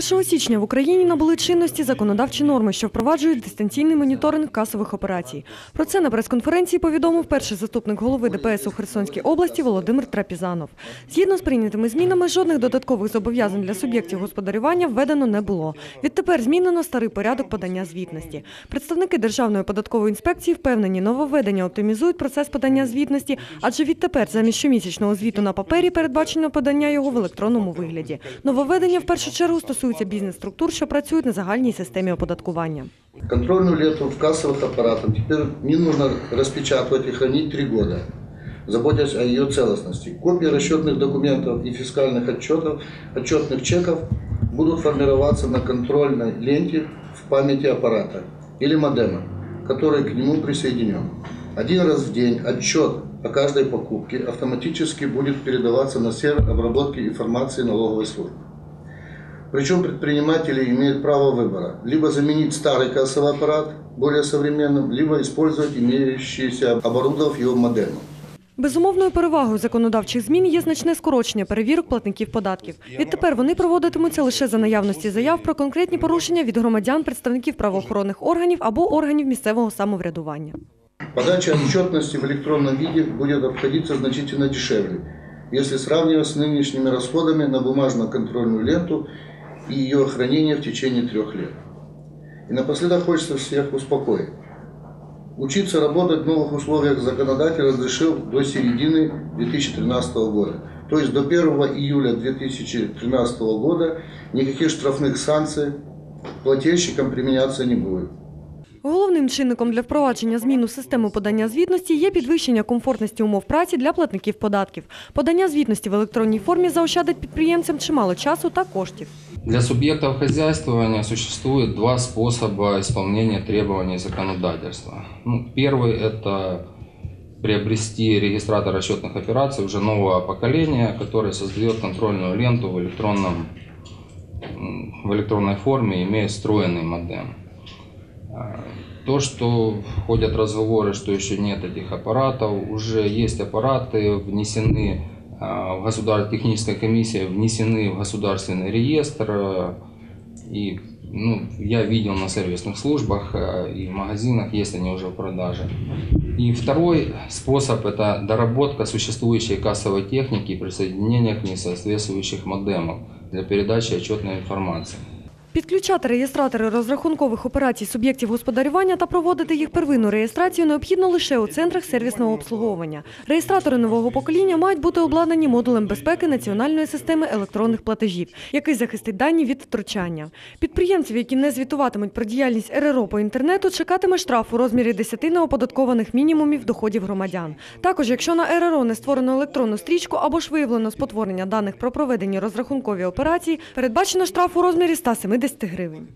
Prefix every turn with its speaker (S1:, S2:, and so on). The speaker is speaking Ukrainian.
S1: З 1 січня в Україні набули чинності законодавчі норми, що впроваджують дистанційний моніторинг касових операцій. Про це на прес-конференції повідомив перший заступник голови ДПС у Херсонській області Володимир Трапізанов. Згідно з прийнятими змінами, жодних додаткових зобов'язань для суб'єктів господарювання введено не було. Відтепер змінено старий порядок подання звітності. Представники Державної податкової інспекції впевнені, нововведення оптимізують процес подання звітності, адже відтепер замість щомісячного звіту на папері передбачено подання його в електронному вигляді. Нововведення в першу чергу стосуються бізнес-структур, що працюють на загальній системі оподаткування.
S2: Контрольную ленту в кассовых аппаратах теперь не нужно распечатывать и хранить три года, заботясь о ее целостности. Копии расчетных документов и фискальных отчетов, отчетных чеков будут формироваться на контрольной ленте в памяти аппарата или модема, который к нему присоединен. Один раз в день отчет о каждой покупке автоматически будет передаваться на сервер обработки информации налоговой службы. Причем предприниматели имеют право выбора. Либо заменить старый кассовый аппарат более современным, либо использовать имеющийся, оборудовав его модемом.
S1: Безумовною перевагою законодавчих змін є значне скорочення перевірок платників податків. Відтепер вони проводитимуться лише за наявності заяв про конкретні порушення від громадян, представників правоохоронних органів або органів місцевого самоврядування.
S2: Подача отчетности в электронном виде будет обходиться значительно дешевле, если сравнивать с нынешними расходами на бумажную контрольную ленту и ее хранение в течение трех лет. И напоследок хочется всех успокоить. Учиться работать в новых условиях законодатель разрешил до середины 2013 года. То есть до 1 июля 2013 года никаких штрафных санкций плательщикам применяться не будет.
S1: Головним чинником для впровадження змін у систему подання звітності є підвищення комфортності умов праці для платників податків. Подання звітності в електронній формі заощадить підприємцям чимало часу та коштів.
S3: Для субъектов хозяйствования существует два способа исполнения требований законодательства. Ну, первый – это приобрести регистратор расчетных операций уже нового поколения, который создает контрольную ленту в, электронном, в электронной форме, имея встроенный модем. А, То, что ходят разговоры, что еще нет этих аппаратов, уже есть аппараты, внесены государ... техническая комиссия, внесены в государственный реестр. а, И ну, я видел на сервисных службах а, и в магазинах, есть они уже в продаже. И второй способ – это доработка существующей кассовой техники и присоединение к ней соответствующих модемов для передачи отчетной информации.
S1: Підключати реєстратори розрахункових операцій суб'єктів господарювання та проводити їх первинну реєстрацію необхідно лише у центрах сервісного обслуговування. Реєстратори нового покоління мають бути обладнані модулем безпеки національної системи електронних платежів, який захистить дані від втручання. Підприємців, які не звітуватимуть про діяльність РРО по інтернету, чекатиме штраф у розмірі 10 неоподаткованих мінімумів доходів громадян. Також, якщо на РРО не створено електронну стрічку або ж виявлено спотворення даних про проведені розрахункові операції, передбачено штраф у розмірі 170 гривень.